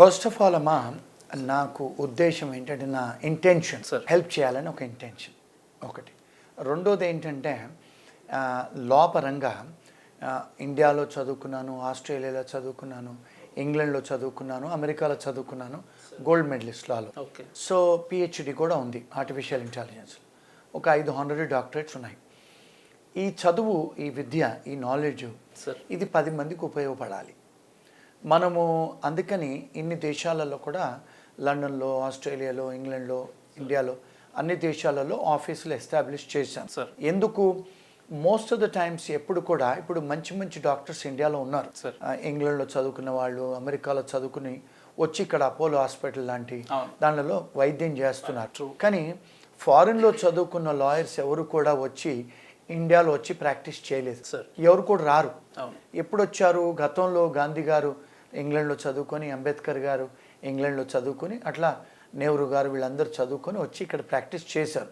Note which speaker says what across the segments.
Speaker 1: First of all అమ్మా నాకు ఉద్దేశం ఏంటంటే నా ఇంటెన్షన్
Speaker 2: Sir.
Speaker 1: హెల్ప్ చేయాలని ఒక ఇంటెన్షన్ ఒకటి. రెండోది ఏంటంటే ఆ, లా పరంగా ఆ, ఇండియాలో చదువుకున్నాను ఆస్ట్రేలియాలో చదువుకున్నాను ఇంగ్లాండ్లో చదువుకున్నాను అమెరికాలో చదువుకున్నాను గోల్డ్ మెడలిస్ట్ లాలో.
Speaker 2: ఓకే
Speaker 1: సో పిహెచ్డి కూడా ఉంది ఆర్టిఫిషియల్ ఇంటెలిజెన్స్ ఒక ఐదు హండ్రెడ్ డాక్టరేట్స్ ఉన్నాయి. ఈ చదువు ఈ విద్య ఈ నాలెడ్జ్
Speaker 2: సార్
Speaker 1: ఇది పది మందికి ఉపయోగపడాలి. మనము అందుకని ఇన్ని దేశాలలో కూడా లండన్లో ఆస్ట్రేలియాలో ఇంగ్లాండ్లో ఇండియాలో అన్ని దేశాలలో ఆఫీసులు ఎస్టాబ్లిష్ చేశాం.
Speaker 2: Sir.
Speaker 1: ఎందుకు? మోస్ట్ ఆఫ్ ద టైమ్స్ ఎప్పుడు కూడా ఇప్పుడు మంచి మంచి డాక్టర్స్ ఇండియాలో ఉన్నారు. ఇంగ్లాండ్లో చదువుకున్న వాళ్ళు అమెరికాలో చదువుకుని వచ్చి ఇక్కడ అపోలో హాస్పిటల్ లాంటి. దానిలో వైద్యం చేస్తున్నారు. కానీ ఫారిన్లో చదువుకున్న లాయర్స్ ఎవరు కూడా వచ్చి ఇండియాలో వచ్చి ప్రాక్టీస్ చేయలేదు.
Speaker 2: Sir.
Speaker 1: ఎవరు కూడా రారు. ఎప్పుడు వచ్చారు? గతంలో గాంధీ గారు ఇంగ్లాండ్లో చదువుకొని అంబేద్కర్ గారు ఇంగ్లాండ్లో చదువుకొని అట్లా నెహ్రూ గారు వీళ్ళందరూ చదువుకొని వచ్చి ఇక్కడ ప్రాక్టీస్ చేశారు.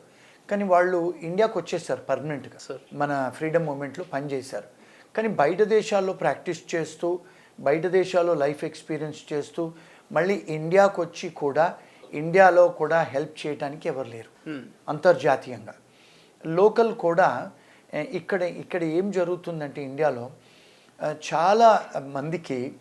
Speaker 1: కానీ వాళ్ళు ఇండియాకి వచ్చేసారు పర్మనెంట్గా.
Speaker 2: Sir.
Speaker 1: మన ఫ్రీడమ్ మూమెంట్లో పనిచేశారు. కానీ బయట దేశాల్లో ప్రాక్టీస్ చేస్తూ బయట దేశాల్లో లైఫ్ ఎక్స్పీరియన్స్ చేస్తూ మళ్ళీ ఇండియాకు వచ్చి కూడా ఇండియాలో కూడా హెల్ప్ చేయడానికి ఎవరు లేరు.
Speaker 2: Hmm.
Speaker 1: అంతర్జాతీయంగా. లోకల్ కూడా ఇక్కడ ఇక్కడ ఏం జరుగుతుందంటే ఇండియాలో చాలా మందికి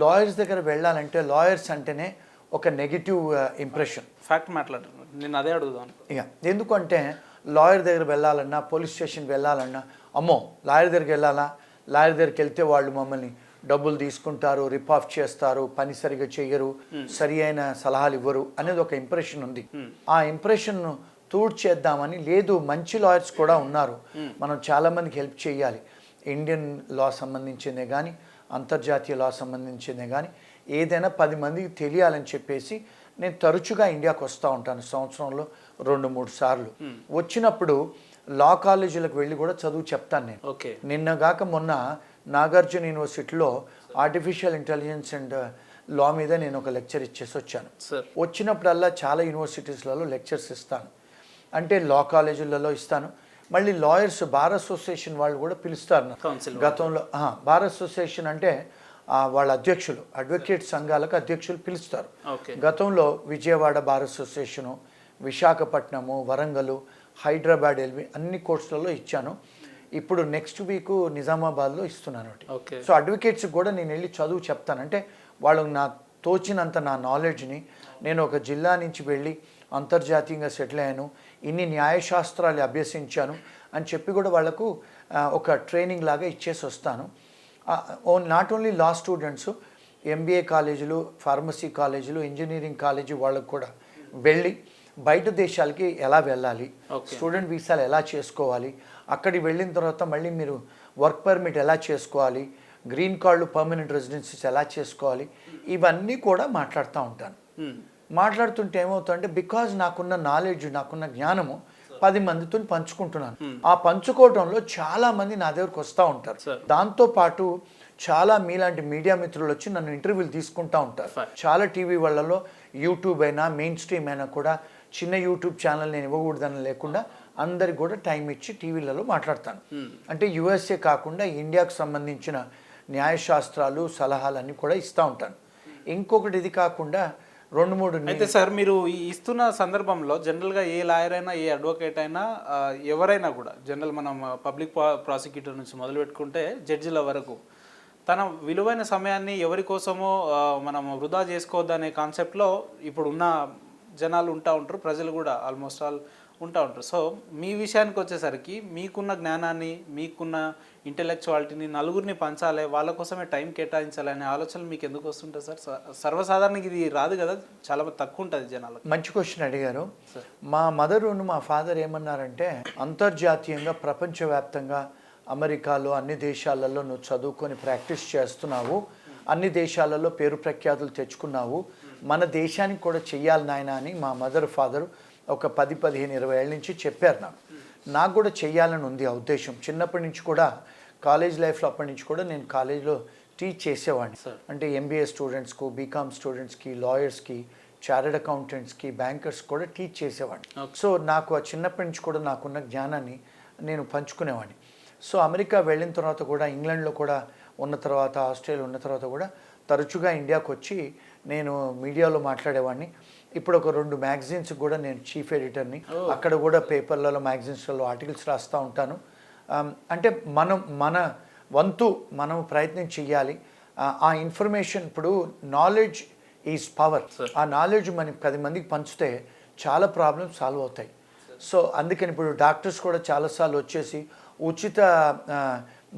Speaker 1: లాయర్స్ దగ్గర వెళ్ళాలంటే లాయర్స్ అంటేనే ఒక నెగిటివ్ ఇంప్రెషన్
Speaker 2: ఫ్యాక్ట్ మాట్లాడుతున్నాను నేను అదే అడుగుదాను
Speaker 1: ఇక ఎందుకంటే లాయర్ దగ్గర వెళ్ళాలన్నా పోలీస్ స్టేషన్కి వెళ్ళాలన్నా అమ్మో లాయర్ దగ్గరికి వెళ్ళాలా? లాయర్ దగ్గరికి వెళ్తే వాళ్ళు మమ్మల్ని డబ్బులు తీసుకుంటారు రిప్ ఆఫ్ చేస్తారు పని సరిగా చేయరు సరి అయిన సలహాలు ఇవ్వరు అనేది ఒక ఇంప్రెషన్ ఉంది. ఆ ఇంప్రెషన్ చేద్దామని లేదు మంచి లాయర్స్ కూడా ఉన్నారు. మనం చాలా మందికి హెల్ప్ చేయాలి ఇండియన్ లా సంబంధించిందే కానీ అంతర్జాతీయ లా సంబంధించిందే కానీ ఏదైనా పది మందికి తెలియాలని చెప్పేసి నేను తరచుగా ఇండియాకి వస్తూ ఉంటాను సంవత్సరంలో రెండు మూడు సార్లు. వచ్చినప్పుడు లా కాలేజీలకు వెళ్ళి కూడా చదువు చెప్తాను నేను.
Speaker 2: ఓకే.
Speaker 1: నిన్నగాక మొన్న నాగార్జున యూనివర్సిటీలో ఆర్టిఫిషియల్ ఇంటెలిజెన్స్ అండ్ లా మీద నేను ఒక లెక్చర్ ఇచ్చేసి వచ్చాను. వచ్చినప్పుడల్లా చాలా యూనివర్సిటీస్లలో లెక్చర్స్ ఇస్తాను. అంటే లా కాలేజీలలో ఇస్తాను. మళ్ళీ లాయర్స్ బార్ అసోసియేషన్ వాళ్ళు కూడా పిలుస్తారు. గతంలో బార్ అసోసియేషన్ అంటే వాళ్ళ అధ్యక్షులు అడ్వకేట్ సంఘాలకు అధ్యక్షులు పిలుస్తారు. గతంలో Vijayawada bar association Visakhapatnam Warangal Hyderabad LV అన్ని కోర్సులలో ఇచ్చాను. ఇప్పుడు నెక్స్ట్ వీక్ నిజామాబాద్లో ఇస్తున్నాను సో అడ్వకేట్స్ కూడా నేను వెళ్ళి చదువు చెప్తాను. అంటే వాళ్ళకు నా తోచినంత నా నాలెడ్జ్ని నేను ఒక జిల్లా నుంచి వెళ్ళి అంతర్జాతీయంగా సెటిల్ అయ్యాను. ఇన్ని న్యాయశాస్త్రాలు అభ్యసించాను అని చెప్పి కూడా వాళ్ళకు ఒక ట్రైనింగ్ లాగా ఇచ్చేసి వస్తాను not only law students MBA కాలేజీలు ఫార్మసీ కాలేజీలు ఇంజనీరింగ్ కాలేజీ వాళ్ళకు కూడా వెళ్ళి బయట దేశాలకి ఎలా వెళ్ళాలి. స్టూడెంట్ వీసాలు ఎలా చేసుకోవాలి అక్కడికి వెళ్ళిన తర్వాత మళ్ళీ మీరు వర్క్ పర్మిట్ ఎలా చేసుకోవాలి గ్రీన్ కార్డులు పర్మనెంట్ రెసిడెన్సీస్ ఎలా చేసుకోవాలి ఇవన్నీ కూడా మాట్లాడుతూ ఉంటాను. మాట్లాడుతుంటే ఏమవుతుందంటే బికాజ్ నాకున్న నాలెడ్జ్ నాకున్న జ్ఞానము పది మందితో పంచుకుంటున్నాను. ఆ పంచుకోవడంలో చాలా మంది నా దగ్గరకు వస్తూ ఉంటారు. దాంతో పాటు చాలా మీలాంటి మీడియా మిత్రులు వచ్చి నన్ను ఇంటర్వ్యూలు తీసుకుంటా ఉంటారు. చాలా టీవీ వాళ్ళలో యూట్యూబ్ అయినా మెయిన్ స్ట్రీమ్ అయినా కూడా చిన్న యూట్యూబ్ ఛానల్ నేను ఇవ్వకూడదని లేకుండా అందరికి కూడా టైం ఇచ్చి టీవీలలో మాట్లాడతాను. అంటే యుఎస్ఏ కాకుండా ఇండియాకు సంబంధించిన న్యాయశాస్త్రాలు సలహాలన్నీ కూడా ఇస్తూ ఉంటాను. ఇంకొకటి ఇది కాకుండా రెండు మూడు
Speaker 2: అయితే సార్ మీరు ఇస్తున్న సందర్భంలో జనరల్గా ఏ లాయర్ అయినా ఏ అడ్వకేట్ అయినా ఎవరైనా కూడా జనరల్ మనం పబ్లిక్ ప్రాసిక్యూటర్ నుంచి మొదలు పెట్టుకుంటే జడ్జిల వరకు తన విలువైన సమయాన్ని ఎవరి కోసమో మనం వృధా చేసుకోవద్దనే కాన్సెప్ట్లో ఇప్పుడు ఉన్న జనాలు ఉంటా ఉంటారు ప్రజలు కూడా ఆల్మోస్ట్ ఆల్ ఉంటా ఉంటారు. సో మీ విషయానికి వచ్చేసరికి మీకున్న జ్ఞానాన్ని మీకున్న ఇంటెలెక్చువాలిటీని నలుగురిని పంచాలి వాళ్ళ కోసమే టైం కేటాయించాలి అనే ఆలోచనలు మీకు ఎందుకు వస్తుంటాయి సార్? స- సర్వసాధారణంగా ఇది రాదు కదా? చాలా తక్కువ ఉంటుంది జనాలకు.
Speaker 1: మంచి క్వశ్చన్ అడిగారు. మా మదరును మా ఫాదర్ ఏమన్నారంటే అంతర్జాతీయంగా ప్రపంచవ్యాప్తంగా అమెరికాలో అన్ని దేశాలలో నువ్వు చదువుకొని ప్రాక్టీస్ చేస్తున్నావు. అన్ని దేశాలలో పేరు ప్రఖ్యాతులు తెచ్చుకున్నావు. మన దేశానికి కూడా చెయ్యాలి నాయన అని మా మదర్ ఫాదర్ ఒక పది పదిహేను ఇరవై ఏళ్ళ నుంచి చెప్పారు నాకు. నాకు కూడా చెయ్యాలని ఉంది ఆ ఉద్దేశం. చిన్నప్పటి నుంచి కూడా కాలేజ్ లైఫ్లో అప్పటి నుంచి కూడా నేను కాలేజ్లో టీచ్ చేసేవాడిని. అంటే ఎంబీఏ స్టూడెంట్స్కు బీకామ్ స్టూడెంట్స్కి లాయర్స్కి చార్టెడ్ అకౌంటెంట్స్కి బ్యాంకర్స్ కూడా టీచ్ చేసేవాడిని. సో నాకు ఆ చిన్నప్పటి నుంచి కూడా నాకున్న జ్ఞానాన్ని నేను పంచుకునేవాడిని. సో అమెరికా వెళ్ళిన తర్వాత కూడా ఇంగ్లాండ్లో కూడా ఉన్న తర్వాత ఆస్ట్రేలియా ఉన్న తర్వాత కూడా తరచుగా ఇండియాకు వచ్చి నేను మీడియాలో మాట్లాడేవాడిని. ఇప్పుడు ఒక రెండు మ్యాగజైన్స్ కూడా నేను చీఫ్ ఎడిటర్ని అక్కడ కూడా పేపర్లలో మ్యాగజైన్స్లలో ఆర్టికల్స్ రాస్తూ ఉంటాను. అంటే మనం మన వంతు మనం ప్రయత్నం చేయాలి ఆ, ఇన్ఫర్మేషన్ ఇప్పుడు నాలెడ్జ్ ఈజ్ పవర్. ఆ నాలెడ్జ్ మనకి పది మందికి పంచితే చాలా ప్రాబ్లమ్స్ సాల్వ్ అవుతాయి. సో అందుకని ఇప్పుడు డాక్టర్స్ కూడా చాలాసార్లు వచ్చేసి ఉచిత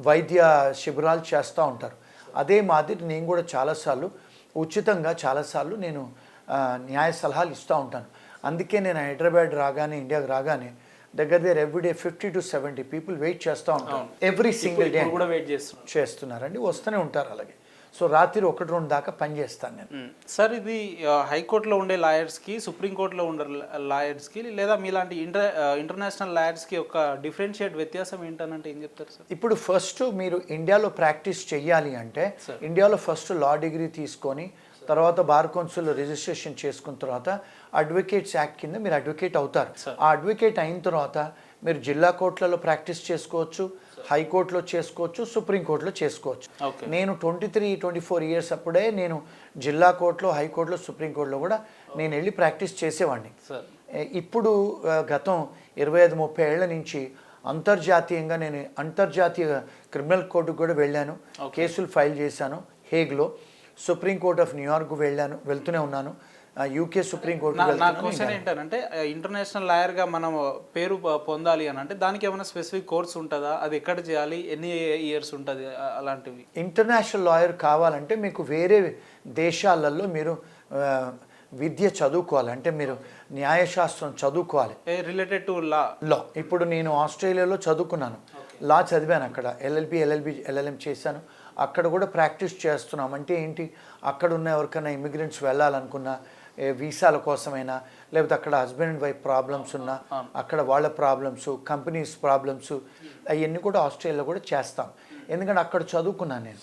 Speaker 1: వైద్య శిబిరాలు చేస్తూ ఉంటారు. అదే మాదిరి నేను కూడా చాలాసార్లు ఉచితంగా చాలాసార్లు నేను న్యాయ సలహాలు ఇస్తూ ఉంటాను. అందుకే నేను హైదరాబాద్ రాగానే ఇండియాకి రాగానే దగ్గర దగ్గర everyday fifty to seventy people wait చేస్తూ ఉంటారు. ఎవ్రీ సింగిల్ డే
Speaker 2: కూడా వెయిట్ చేస్తున్నాం
Speaker 1: చేస్తున్నారండి. వస్తూనే ఉంటారు అలాగే. సో రాత్రి ఒకటి రెండు దాకా పని చేస్తాను నేను.
Speaker 2: సార్ ఇది హైకోర్టులో ఉండే లాయర్స్కి సుప్రీంకోర్టులో ఉండే లాయర్స్కి లేదా మీలాంటి ఇంటర్ ఇంటర్నేషనల్ లాయర్స్కి ఒక డిఫరెన్షియేట్ వ్యత్యాసం ఏంటనంటే ఏం చెప్తారు సార్?
Speaker 1: ఇప్పుడు ఫస్ట్ మీరు ఇండియాలో ప్రాక్టీస్ చెయ్యాలి అంటే ఇండియాలో ఫస్ట్ లా డిగ్రీ తీసుకొని తర్వాత బార్ కౌన్సిల్ రిజిస్ట్రేషన్ చేసుకున్న తర్వాత అడ్వకేట్స్ యాక్ట్ కింద మీరు అడ్వకేట్ అవుతారు. ఆ అడ్వకేట్ అయిన తర్వాత మీరు జిల్లా కోర్టులలో ప్రాక్టీస్ చేసుకోవచ్చు హైకోర్టులో చేసుకోవచ్చు సుప్రీంకోర్టులో చేసుకోవచ్చు. నేను twenty three twenty four years అప్పుడే నేను జిల్లా కోర్టులో హైకోర్టులో సుప్రీంకోర్టులో కూడా నేను వెళ్ళి ప్రాక్టీస్ చేసేవాడిని. ఇప్పుడు గతం ఇరవై ఐదు ముప్పై ఏళ్ళ నుంచి అంతర్జాతీయంగా నేను అంతర్జాతీయ క్రిమినల్ కోర్టుకు కూడా వెళ్ళాను. కేసులు ఫైల్ చేశాను హేగ్లో. సుప్రీం కోర్ట్ ఆఫ్ న్యూయార్క్ వెళ్ళాను వెళ్తూనే ఉన్నాను. యూకే సుప్రీం కోర్టు
Speaker 2: నా క్వశ్చన్ ఏంటంటే ఇంటర్నేషనల్ లాయర్గా మనం పేరు పొందాలి అని అంటే దానికి ఏమైనా స్పెసిఫిక్ కోర్స్ ఉంటుందా? అది ఎక్కడ చేయాలి? ఎన్ని ఇయర్స్ ఉంటుంది? అలాంటివి.
Speaker 1: ఇంటర్నేషనల్ లాయర్ కావాలంటే మీకు వేరే దేశాలలో మీరు విద్య చదువుకోవాలి. అంటే మీరు న్యాయశాస్త్రం చదువుకోవాలి.
Speaker 2: రిలేటెడ్ టు లా
Speaker 1: లా ఇప్పుడు నేను ఆస్ట్రేలియాలో చదువుకున్నాను. లా చదివాను అక్కడ. ఎల్ఎల్బి ఎల్ఎల్బి ఎల్ఎల్ఎం చేశాను. అక్కడ కూడా ప్రాక్టీస్ చేస్తున్నాం. అంటే ఏంటి? అక్కడ ఉన్న ఎవరికైనా ఇమిగ్రెంట్స్ వెళ్ళాలనుకున్నా ఏ వీసాల కోసమైనా లేకపోతే అక్కడ హస్బెండ్ అండ్ వైఫ్ ప్రాబ్లమ్స్ ఉన్నా అక్కడ వాళ్ళ ప్రాబ్లమ్స్ కంపెనీస్ ప్రాబ్లమ్స్ అవన్నీ కూడా ఆస్ట్రేలియాలో కూడా చేస్తాం. ఎందుకంటే అక్కడ చదువుకున్నాను నేను.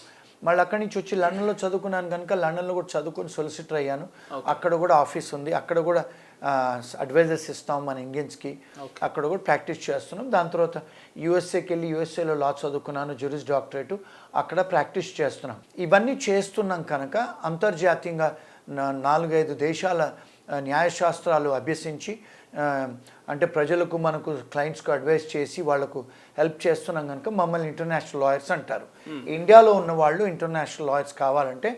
Speaker 1: మళ్ళీ అక్కడి నుంచి వచ్చి లండన్లో చదువుకున్నాను కనుక లండన్లో కూడా చదువుకొని సొలిసిటర్ అయ్యాను. అక్కడ కూడా ఆఫీస్ ఉంది. అక్కడ కూడా అడ్వైజర్స్ ఇస్తాం మన ఇండియన్స్కి అక్కడ కూడా ప్రాక్టీస్ చేస్తున్నాం. దాని తర్వాత యూఎస్ఏకి వెళ్ళి యూఎస్ఏలో లా చదువుకున్నాను జురిస్ డాక్టరేటు అక్కడ ప్రాక్టీస్ చేస్తున్నాం. ఇవన్నీ చేస్తున్నాం కనుక అంతర్జాతీయంగా నాలుగైదు దేశాల న్యాయశాస్త్రాలు అభ్యసించి అంటే ప్రజలకు మనకు క్లయింట్స్కు అడ్వైస్ చేసి వాళ్ళకు హెల్ప్ చేస్తున్నాం కనుక మమ్మల్ని ఇంటర్నేషనల్ లాయర్స్ అంటారు. ఇండియాలో ఉన్న వాళ్ళు ఇంటర్నేషనల్ లాయర్స్ కావాలంటే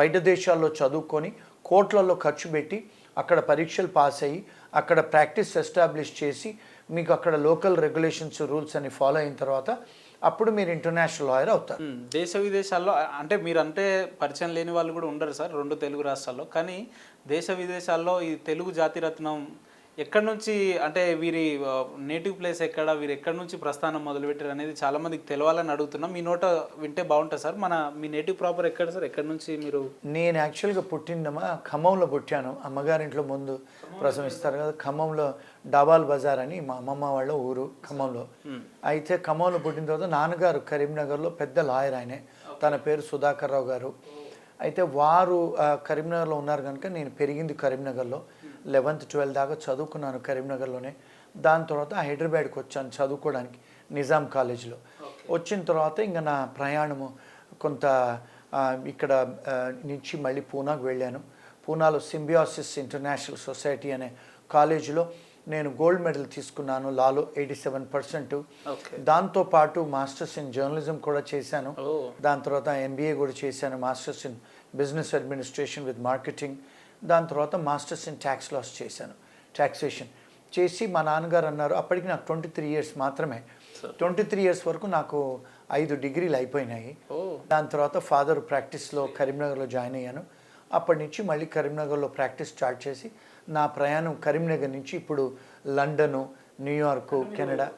Speaker 1: బయట దేశాల్లో చదువుకొని కోర్టులలో ఖర్చు పెట్టి అక్కడ పరీక్షలు పాస్ అయ్యి అక్కడ ప్రాక్టీస్ ఎస్టాబ్లిష్ చేసి మీకు అక్కడ లోకల్ రెగ్యులేషన్స్ రూల్స్ అని ఫాలో అయిన తర్వాత అప్పుడు మీరు ఇంటర్నేషనల్ లాయర్ అవుతారు.
Speaker 2: దేశ విదేశాల్లో అ- అంటే మీరంటే పరిచయం లేని వాళ్ళు కూడా ఉండరు సార్ రెండు తెలుగు రాష్ట్రాల్లో. కానీ దేశ విదేశాల్లో ఈ తెలుగు జాతిరత్నం ఎక్కడి నుంచి అంటే వీరి నేటివ్ ప్లేస్ ఎక్కడ వీరు ఎక్కడి నుంచి ప్రస్థానం మొదలుపెట్టారు అనేది చాలా మందికి తెలవాలని అడుగుతున్నాం. మీ నోట వింటే బాగుంటుంది సార్. మన మీ నేటివ్ ప్రాపర్ ఎక్కడ సార్? ఎక్కడి నుంచి మీరు
Speaker 1: నేను యాక్చువల్గా పుట్టిందమా ఖమ్మంలో పుట్టాను. అమ్మగారింట్లో ముందు ప్రసవిస్తారు కదా ఖమ్మంలో డబాల్ బజార్ అని మా అమ్మమ్మ వాళ్ళ ఊరు ఖమ్మంలో. అయితే ఖమ్మంలో పుట్టిన తర్వాత నాన్నగారు కరీంనగర్లో పెద్ద లాయర్ ఆయనే. తన పేరు సుధాకర్ రావు గారు. అయితే వారు కరీంనగర్లో ఉన్నారు కనుక నేను పెరిగింది కరీంనగర్లో. లెవెన్త్ ట్వెల్త్ దాకా చదువుకున్నాను కరీంనగర్లోనే. దాని తర్వాత హైదరాబాద్కి వచ్చాను చదువుకోవడానికి నిజాం కాలేజీలో. వచ్చిన తర్వాత ఇంకా నా ప్రయాణము కొంత ఇక్కడ నుంచి మళ్ళీ పూనాకు వెళ్ళాను. పూనాలో సింబియాసిస్ ఇంటర్నేషనల్ సొసైటీ అనే కాలేజీలో నేను గోల్డ్ మెడల్ తీసుకున్నాను లాలో ఎయిటీ సెవెన్ పర్సెంట్. దాంతోపాటు మాస్టర్స్ ఇన్ జర్నలిజం కూడా చేశాను. దాని తర్వాత ఎంబీఏ కూడా చేశాను masters in business administration with marketing. దాని తర్వాత మాస్టర్స్ ఇన్ ట్యాక్స్ లాస్ చేశాను. ట్యాక్సేషన్ చేసి మా నాన్నగారు అన్నారు అప్పటికి నాకు ట్వంటీ త్రీ ఇయర్స్ మాత్రమే. ట్వంటీ త్రీ ఇయర్స్ వరకు నాకు ఐదు డిగ్రీలు అయిపోయినాయి. దాని తర్వాత ఫాదర్ ప్రాక్టీస్లో కరీంనగర్లో జాయిన్ అయ్యాను. అప్పటి నుంచి మళ్ళీ కరీంనగర్లో ప్రాక్టీస్ స్టార్ట్ చేసి నా ప్రయాణం కరీంనగర్ నుంచి ఇప్పుడు లండను న్యూయార్కు కెనడా